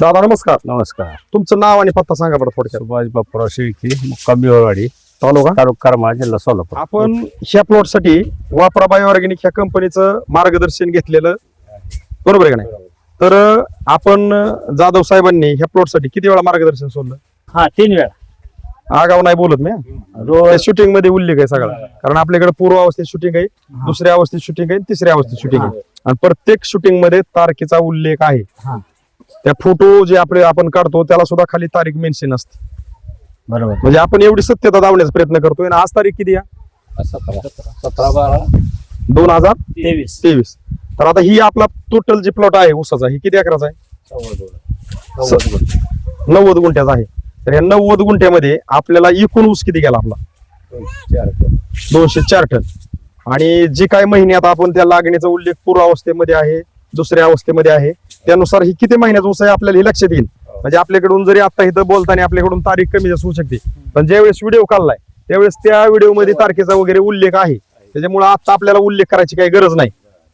दादा नमस्कार. नमस्कार. तुमचं नाव आणि पत्ता सांगा बरं थोडक्यात. सुभाष बापूराव शेळकी मुक्काम बिवरवाडी तालुका? तालुका करमाळा जिल्हा सोलापूर. आपण ह्या प्लॉटसाठी वापरा बायो ऑर्गॅनिक ह्या कंपनीचं मार्गदर्शन घेतलेलं. बरोबर आहे का नाही? तर आपण जाधव साहेबांनी ह्या प्लॉटसाठी किती वेळा मार्गदर्शन सोडलं? हा तीन वेळा. आगाव नाही बोलत मी रोज. शूटिंगमध्ये उल्लेख आहे सगळा. कारण आपल्याकडे पूर्व अवस्थेत शूटिंग आहे दुसऱ्या अवस्थेत शूटिंग आहे आणि तिसऱ्या अवस्थेत शूटिंग आहे. आणि प्रत्येक शूटिंगमध्ये तारखेचा उल्लेख आहे. हा. त्या फोटो जे आपले आपण काढतो त्याला सुद्धा खाली तारीख मेन्शन असते. बरोबर. म्हणजे आपण एवढी सत्यता दावण्याचा प्रयत्न करतोय. आणि आज तारीख किती आहे? सतरा. बारा. दोन हजार तेवीस. तेवीस. तर आता ही आपला टोटल जी प्लॉट आहे ऊसाचा ही किती एकराचा आहे? नव्वद गुंठ्याचा आहे. तर या नव्वद गुंठ्यामध्ये आपल्याला एकूण ऊस किती गेला आपला? दोनशे चार टन. आणि जे काय महिन्यात आपण त्या लागणीचा उल्लेख पूर्व अवस्थेमध्ये आहे दुसऱ्या अवस्थेमध्ये आहे त्यानुसार ही किती महिन्याचा ऊस आहे आपल्याला हे लक्षात येईल. म्हणजे आपल्याकडून जरी आता इथं बोलताना आपल्याकडून तारीख कमी जास्त होऊ शकते. पण ज्यावेळेस व्हिडिओ काढलाय त्यावेळेस त्या व्हिडिओमध्ये तारखेचा वगैरे उल्लेख आहे. त्याच्यामुळे आता आपल्याला उल्लेख करायची काही गरज नाही.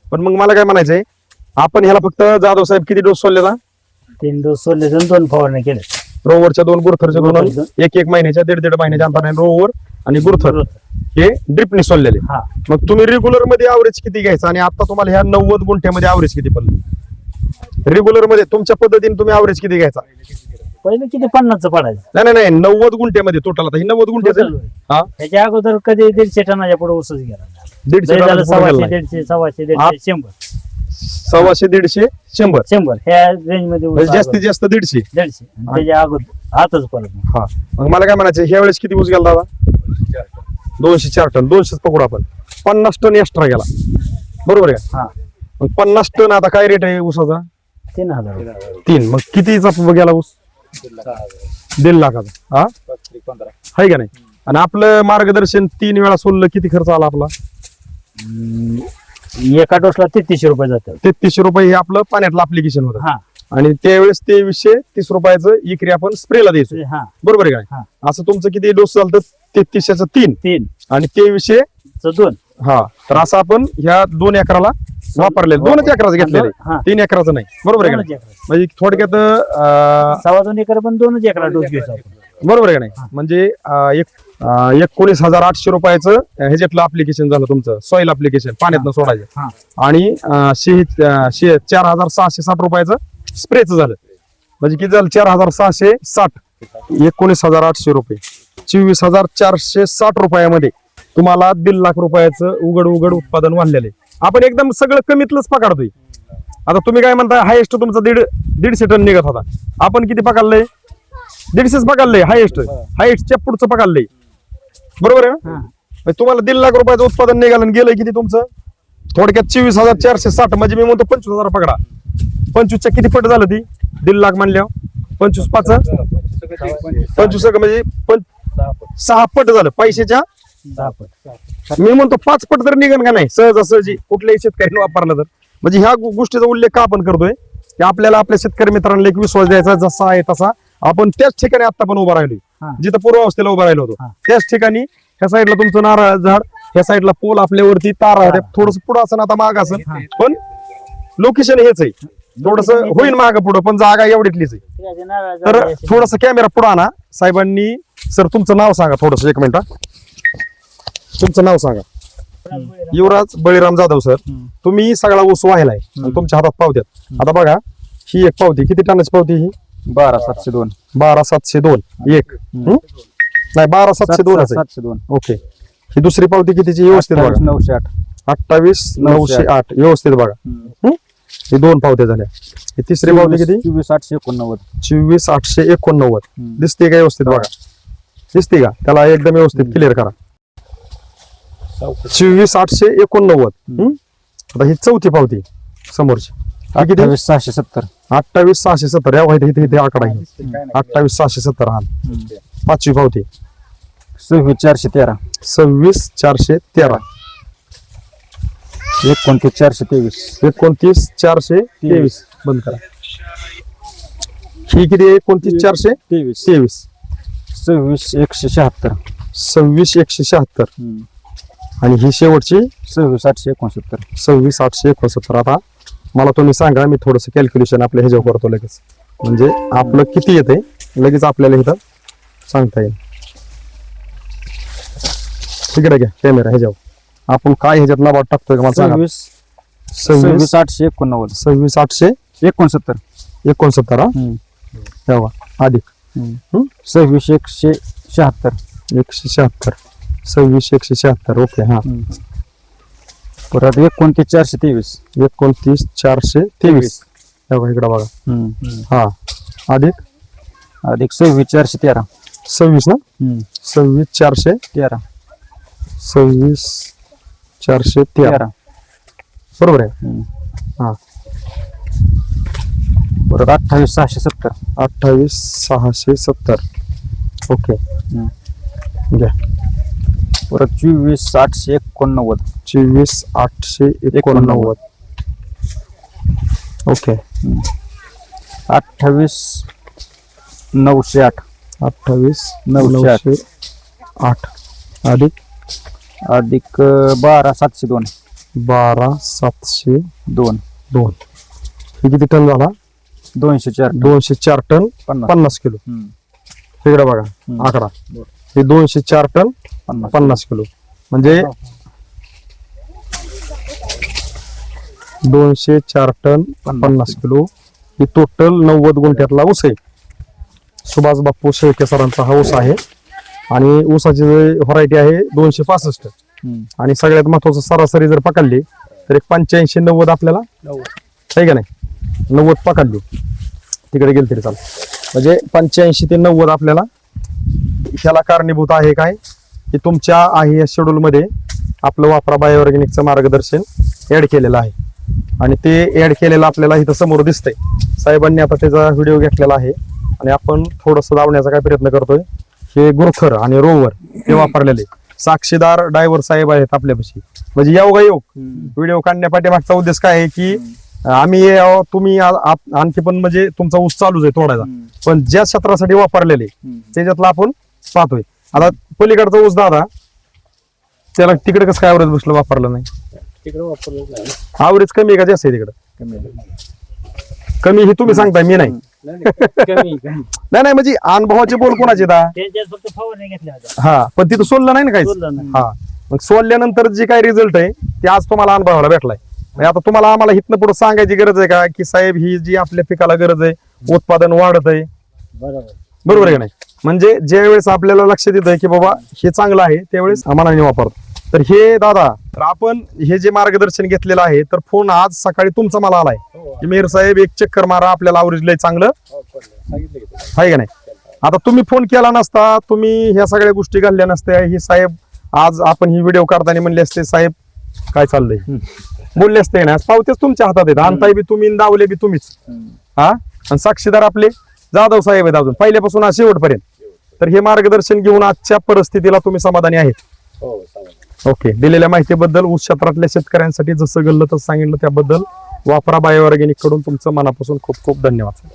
पण मग मला काय म्हणायचंय आपण ह्याला फक्त जाधव साहेब किती डोस सोडलेला? तीन डोस सोडले दोन फवारणी केले रोवरच्या दोन गुरथरच्या दोन गुरथरचं. एक एक महिन्याच्या दीड दीड महिन्याच्या अंतराने रोवर आणि गुरथर हे ड्रिपने सोडलेले. हा. मग तुम्ही रेग्युलरमध्ये ऍव्हरेज किती घ्यायचं? आणि आता तुम्हाला ह्या नव्वद गुंठ्यामध्ये ऍव्हरेज किती पडलं? रेग्युलरमध्ये तुमच्या पद्धतीने तुम्ही ऍव्हरेज किती घ्यायचा? पहिले किती पन्नासचं पडायचं? नाही नाही नाही नव्वद गुंठ्यामध्ये टोटल आता. ही नव्वद. हा? ह्याच्या अगोदर कधी दीडशे टनाच्या पुढे ऊसच गेला दीडशे लय झालं टनाचं पुढं सव्वाशे. दीडशे सव्वाशे दीडशे शंभर. सव्वाशे दीडशे शंभर. शंभर. ह्या रेंजमध्ये ऊस म्हणजे जास्तीत जास्त दीडशे. दीडशे. आणि त्याच्या अगोदर. आतच परत हा. मग मला काय म्हणायचं ह्या वेळेस किती ऊस गेला दादा? दोनशे चार टन. दोनशेच पकडू आपण. पन्नास टन एक्स्ट्रा गेला. बरोबर आहे का? हा. मग पन्नास टन आता काय रेट आहे ऊसाचा? तीन हजार. तीन. मग कितीचा गेला ऊस? दीड लाखाचा. हा? आहे का नाही? आणि आपलं मार्गदर्शन तीन वेळा सोडलं किती खर्च आला आपला? एका डोसला तेहतीसशे रुपये जातात. तेहतीसशे रुपये हे आपलं पाण्यातलं अप्लिकेशन होतं. हा. आणि त्यावेळेस तेवीसशे तीस रुपयाचं इकरी आपण स्प्रेला द्यायचो. हा. बरोबर आहे का हा. नाही? असं तुमचं किती डोस झालं तेहतीसशेचं तीन. तीन. आणि तेवीसशे च दोन. हा. तर असं आपण ह्या दोन एकराला वापरले दोनच एकराचं घेतलेलं. हा. तीन एकराचं नाही. बरोबर आहे का नाही? म्हणजे थोडक्यात अं, सव्वा दोन एकर पण दोनच एकरा डोस घ्यायचा आपण बरोबर आहे का नाही? म्हणजे अं, एक अं, एकोणीस हजार आठशे रुपयाचं ह्याच्यातलं अप्लिकेशन झालं तुमचं. सॉइल अप्लिकेशन पाण्यातनं सोडायचं. हा. आणि अं, शे अं, शे चार हजार सहाशे साठ रुपयाचं स्प्रेचं झालं. म्हणजे किती झालं? चार हजार सहाशे साठ. एकोणीस हजार आठशे रुपये. चोवीस हजार चारशे साठ रुपयामध्ये तुम्हाला दीड लाख रुपयाचं उघड उघड उत्पादन वाढलेलं आहे. आपण एकदम सगळं कमीतलंच पकडतोय आता तुम्ही काय म्हणताय हायेस्ट तुमचं दीड दीडशे टन निघत होता. आपण किती पकडलंय दीडशेच पकडलंय हायेस्ट हायेस्टच्या पुढचं पकडलंय बरोबर आहे ना? हा. म्हणजे तुम्हाला दीड लाख रुपयाचं उत्पादन निघालं आणि गेलंय किती तुमचं? थोडक्यात चोवीस हजार चारशे साठ म्हणजे मी म्हणतो पंचवीस हजार पकडा पंचवीसच्या किती पट झालं ती? दीड लाख म्हणल्यावर. पंचवीस पाच पंचवीस म्हणजे सहा पट झालं. पैशाच्या? दहा पट. मी म्हणतो पाच पट तर निघन का नाही? सहजासहजी कुठल्याही शेतकऱ्याने वापरलं तर. म्हणजे ह्या गोष्टीचा उल्लेख का आपण करतोय? की आपल्याला आपल्या शेतकरी मित्रांना एक विश्वास द्यायचा जसा आहे तसा. आपण त्याच ठिकाणी आता पण उभा राहिलोय. हा. जिथं पूर्वावस्थेला उभा राहिलो होतो. त्याच ठिकाणी ह्या साईडला तुमचं नारळ झाड ह्या साईडला पोल आपल्यावरती तार आहे थोडस पुढं असं आता माग असेल हा. पण लोकेशन हेच आहे. थोडस होईल माग पुढं पण जागा एवढीतलीच आहे. तर असे- थोडस कॅमेरा पुढे आणा. साहेबांनी सर तुमचं नाव सांगा थोडस एक मिनिट. तुमचं नाव सांगा. युवराज बळीराम जाधव सर. तुम्ही सगळा ऊस वाहिलाय आणि तुमच्या हातात पावत्यात. आता बघा ही एक पावती. किती टनाची पावती ही? बारा सातशे दोन. बारा सातशे दोन. एक? नाही बारा सातशे दोन आहे सातशे दोन. ओके. ही दुसरी पावती कितीची व्यवस्थित अठ्ठावीस बघा नऊशे आठ. अठ्ठावीस नऊशे आठ. व्यवस्थित बघा? ही दोन पावत्या झाल्या. ही तिसरी पावती किती? चोवीस आठशे एकोणनव्वद. चोवीस आठशे एकोणनव्वद. दिसते का व्यवस्थित बघा? दिसते का? त्याला एकदम व्यवस्थित क्लिअर करा. चोवीस आठशे एकोणनव्वद. हम्म? आता ही चौथी पावती समोरची. किती? अठ्ठावीस सहाशे सत्तर. अठ्ठावीस सहाशे सत्तर. या इथे इथे इथे आकडा आहे. अठ्ठावीस सहाशे सत्तर हा. पाचवी पावती. सव्वीस चारशे तेरा. सव्वीस चारशे तेरा. एकोणतीस चारशे तेवीस. एकोणतीस चारशे तेवीस. बंद करा. ही किती एकोणतीस चारशे तेवीस. तेवीस. सव्वीस एकशे शहात्तर. सव्वीस एकशे शहात्तर. आणि ही शेवटची? सव्वीस आठशे एकोणसत्तर. सव्वीस आठशे एकोणसत्तर. आता मला तुम्ही सांगा मी थोडस कॅल्क्युलेशन आपल्या ह्याच्यावर करतो लगेच. म्हणजे आपलं किती येते? लगेच आपल्याला इथं सांगता येईल. तिकडे घ्या कॅमेरा ह्याच्यावर. आपण काय ह्याच्यात लाभात टाकतोय का मला सांगा? सव्वीस सव्वीस आठशे एकोणनव्वद. सव्वीस आठशे एकोणसत्तर. एकोणसत्तर हा. तेव्हा अधिक. हम्म? सव्वीस एकशे शहात्तर. एकशे शहात्तर. सव्वीस एकशे शहात्तर. ओके हा. परत एकोणतीस चारशे तेवीस. एकोणतीस चारशे तेवीस. तेव्हा इकडे बघा. हा. अधिक? अधिक सव्वीस चारशे तेरा. सव्वीस ना? सव्वीस चारशे तेरा. सव्वीस चारशे तेरा. बरोबर आहे. हा. परत अठ्ठावीस सहाशे सत्तर. अठ्ठावीस सहाशे सत्तर. ओके. घ्या. परत चोवीस आठशे एकोणनव्वद. चोवीस आठशे एकोणनव्वद. ओके. अठ्ठावीस नऊशे आठ. अठ्ठावीस नऊशे आठ. अधिक? अधिक बारा सातशे दोन. बारा सातशे दोन. दोन. हे किती टन झाला? दोनशे चार दोनशे चार टन पन्नास. पन्नास किलो. इकडे बघा हम्म. हे दोनशे चार टन पन्नास किलो. म्हणजे दोनशे चार टन पन्नास किलो. ही टोटल नव्वद गुंठ्यातला ऊस आहे. सुभाष बाप्पू शेळके सरांचा हा ऊस आहे. आणि ऊसाची व्हरायटी आहे दोनशे पासष्ट. आणि सगळ्यात महत्वाचं सरासरी जर पकडली तर एक पंच्याऐंशी नव्वद आपल्याला आहे का नाही? नव्वद पकडली. तिकडे गेली तरी चाल. म्हणजे पंच्याऐंशी ते नव्वद आपल्याला ह्याला कारणीभूत आहे काय? की तुमच्या आहे या schedule मध्ये आपलं वापरा बायोऑर्गॅनिकचं मार्गदर्शन ऍड केलेलं आहे. आणि ते ऍड केलेलं आपल्याला इथं समोर दिसतंय. साहेबांनी आता त्याचा व्हिडिओ घेतलेला आहे. आणि आपण थोडस दावण्याचा काय प्रयत्न करतोय? हे गुरखर आणि रोवर हे वापरलेले साक्षीदार डायव्हर साहेब आहेत आपल्यापाशी. म्हणजे योगा योग व्हिडिओ काढण्यापाठीमागचा उद्देश काय आहे की आम्ही तुम्ही आ- आप- आणखी पण म्हणजे तुमचा ऊस चालूच आहे तोडायचा. पण ज्या क्षेत्रासाठी वापरलेले त्याच्यातला आपण पाहतोय. आता पलीकडचा ऊस दादा त्याला तिकडे कसं काय ॲव्हरेज बसलं वापरलं नाही? तिकडे वापरलं नाही. ॲव्हरेज कमी आहे का जास्त आहे तिकडे? कमी कमी हे तुम्ही सांगताय मी नाही. नाही, नाही, कमी कमी नाही नाही म्हणजे अनुभवाचे बोल कोणाचे दा? त्यांच्यात फक्त फवारणी घेतल्या होत्या हा पण तिथं सोडलं नाही ना काही सोडलं नाही. हा. मग सोडल्यानंतर जे काही रिझल्ट आहे ते आज तुम्हाला अनुभवाला भेटलाय. म्हणजे आता तुम्हाला आम्हाला इथनं पुढे सांगायची गरज आहे का? की साहेब ही जी आपल्या पिकाला गरज आहे उत्पादन वाढत आहे. बरोबर. बरोबर आहे का नाही? म्हणजे ज्या वेळेस आपल्याला लक्षात येत आहे की बाबा हे चांगलं आहे त्यावेळेस मनाने वापरतो. तर हे दादा तर आपण हे जे मार्गदर्शन घेतलेलं आहे तर फोन आज सकाळी तुमचा मला आलाय. हो की मेहर साहेब एक चक्कर मारा आपल्याला आवरेज लय चांगलं. हो. आहे का नाही? आता तुम्ही फोन केला नसता तुम्ही ह्या सगळ्या गोष्टी घालल्या नसत्या. ही साहेब आज आपण ही व्हिडिओ काढताना म्हणले असते साहेब काय चाललंय? बोलले असते ना पावतेच तुमच्या हातात आहेत. आणताय बी तुम्ही दावले बी तुम्हीच. हा? आणि साक्षीदार आपले जाधव साहेब आहेत अजून. पहिल्यापासून आज शेवटपर्यंत. तर हे मार्गदर्शन घेऊन आजच्या परिस्थितीला तुम्ही समाधानी आहेत. हो ओके. दिलेल्या माहितीबद्दल ऊस क्षेत्रातल्या शेतकऱ्यांसाठी जसं घडलं तसं सांगितलं त्याबद्दल वापरा बायो ऑर्गॅनिककडून तुमचं मनापासून खूप खूप धन्यवाद.